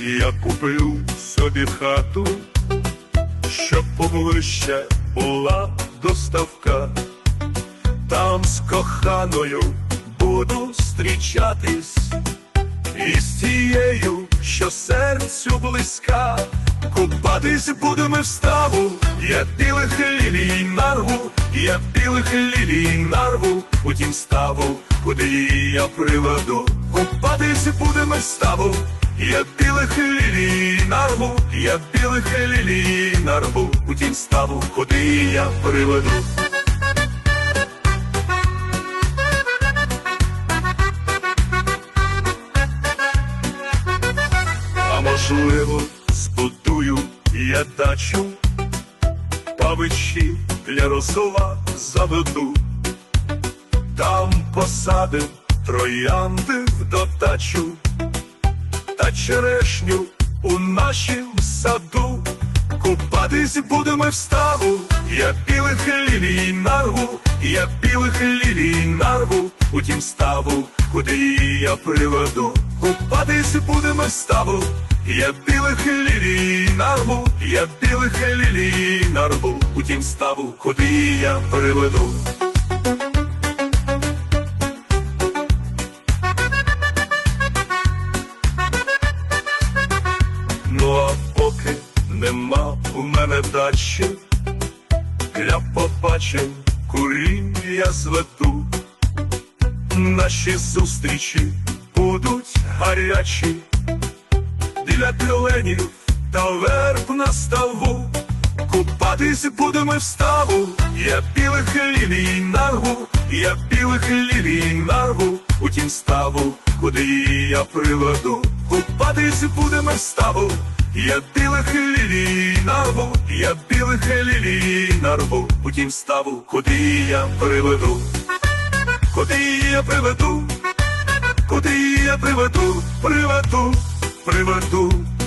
я купив собі хату, щоб поближче була доставка. Там з коханою буду зустрічатись, і з тією, що серцю близька, купатись будемо в ставу, я білих лілій нарву, я білих лілій нарву, у тім ставу, куди я приведу, купатись будемо в ставу, я білих лілій нарву, я білих лілій нарву, у тім ставу, куди я приведу. А можливо, збудую я дачу, павичі для росола заведу, там посадив троянди в додачу, черешню у нашім саду. Купатись будемо в ставу, я білих лілій нарву, я білих лілій нарву, у тім ставу, куди її я приведу. Купатись будемо в ставу, я білих лілій нарву, я білих лілій нарву, у тім ставу, куди її я приведу. Ну а поки нема у мене дачі, для побачень курінь я зведу. Наші зустрічі будуть гарячі, біля тюленів та верб на ставу. Купатись будемо в ставу, я білих лілій нарву, я білих лілій нарву, у тім ставу, куди я приведу. Купатись будемо в ставу, я білих лілій нарву, я білих лілій нарву, рву, Потім ставу, куди я приведу. Куди я приведу, куди я приведу, приведу, приведу.